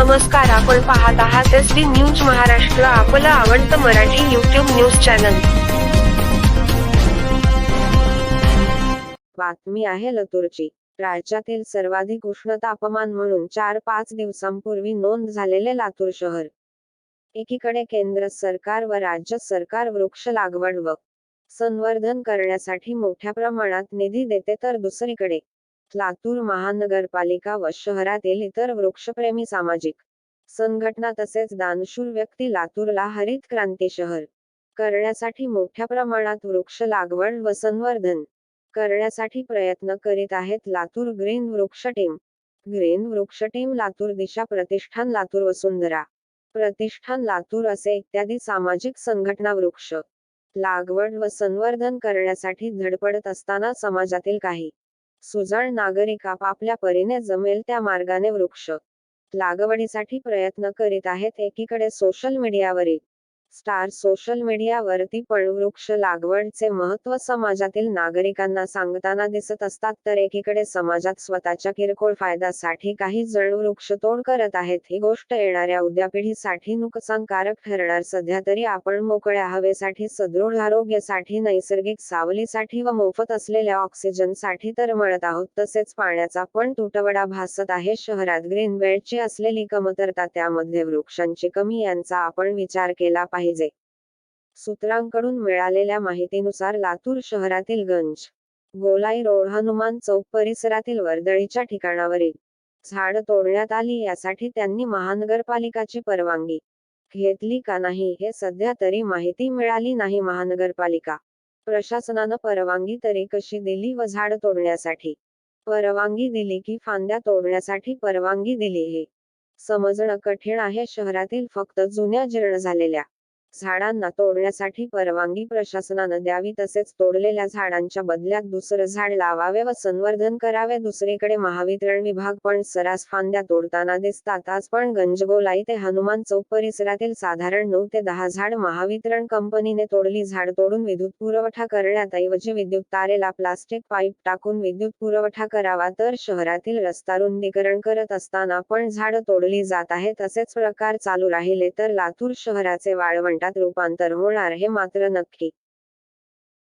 नमस्कार आपण पाहत आहात एस डी न्यूज महाराष्ट्र आपलं आवडतं मराठी युट्यूब न्यूज चॅनल. बातमी आहे लातूरची. राज्यातील सर्वाधिक उष्ण तापमान म्हणून चार पाच दिवसांपूर्वी नोंद झालेले लातूर शहर. एकीकडे केंद्र सरकार व राज्य सरकार वृक्ष लागवड व संवर्धन करण्यासाठी मोठ्या प्रमाणात निधी देते तर दुसरीकडे लातूर महानगरपालिका व शहरातील इतर वृक्षप्रेमी सामाजिक संघटना तसेच दानशूर व्यक्ती लातूरला हरित क्रांती शहर करण्यासाठी मोठ्या प्रमाणात वृक्ष लागवड व संवर्धन करण्यासाठी प्रयत्न करीत आहेत लातूर ग्रीन वृक्ष टीम. ग्रीन वृक्ष टीम लातूर दिशा प्रतिष्ठान लातूर वसुंधरा प्रतिष्ठान लातूर असे इत्यादी सामाजिक संघटना वृक्ष लागवड व संवर्धन करण्यासाठी धडपडत असताना समाजातील काही सुजाण नागरिक आपापल्या परीने जमेल त्या मार्गाने वृक्ष लागवडीसाठी प्रयत्न करीत आहेत. एकीकडे सोशल मीडियावरील स्टार सोशल मीडियावरती पळवृक्ष लागवडचे महत्त्व समाजातील नागरिकांना सांगताना दिसत असतात तर एकीकडे समाजात स्वतःच्या किरकोळ फायद्यासाठी काही जळवृक्ष तोड करत आहेत. ही गोष्ट येणाऱ्या उद्या पिढीसाठी नुकसानकारक ठरणार. सध्या तरी आपण मोकळ्या हवेसाठी सदृढ आरोग्यासाठी नैसर्गिक सावलीसाठी व मोफत असलेल्या ऑक्सिजनसाठी तर मळत आहोत. तसेच पाण्याचा पण तुटवडा भासत आहे. शहरात ग्रीन बेल्टची असलेली कमतरता त्यामध्ये वृक्षांची कमी यांचा आपण विचार केला पाहिजे. सूत्रांकडून मिळालेल्या माहितीनुसार लातूर शहरातील गंज गोलाई रोड हनुमान चौक परिसरातील वर्दळीच्या ठिकाणावरील झाड तोडण्यात आली यासाठी त्यांनी महानगरपालिकाची परवानगी घेतली का नाही हे सध्या तरी माहिती मिळाली नाही महानगरपालिका. प्रशासनानं परवानगी तरी कशी दिली व झाड तोडण्यासाठी? परवानगी दिली की फांद्या तोडण्यासाठी परवानगी दिली हे समजणं कठीण आहे. शहरातील फक्त जुन्या जीर्ण झालेल्या झाडांना तोडण्यासाठी परवानगी प्रशासनानं द्यावी तसेच तोडलेल्या झाडांच्या बदल्यात दुसरं झाड लावावे व संवर्धन करावे. दुसरीकडे महावितरण विभाग पण सरास फांद्या तोडताना दिसतात. आज पण गंजगोलाई ते हनुमान चौक परिसरातील साधारण नऊ ते दहा झाड महावितरण कंपनीने तोडली. झाड तोडून विद्युत पुरवठा करण्याऐवजी विद्युत तारेला प्लास्टिक पाईप टाकून विद्युत पुरवठा करावा तर शहरातील रस्ता रुंदीकरण करत असताना पण झाड तोडली जात आहे तसेच प्रकार चालू राहिले तर लातूर शहराचे वाळवण वाळवंटात रूपांतर होणार हे मात्र नक्की.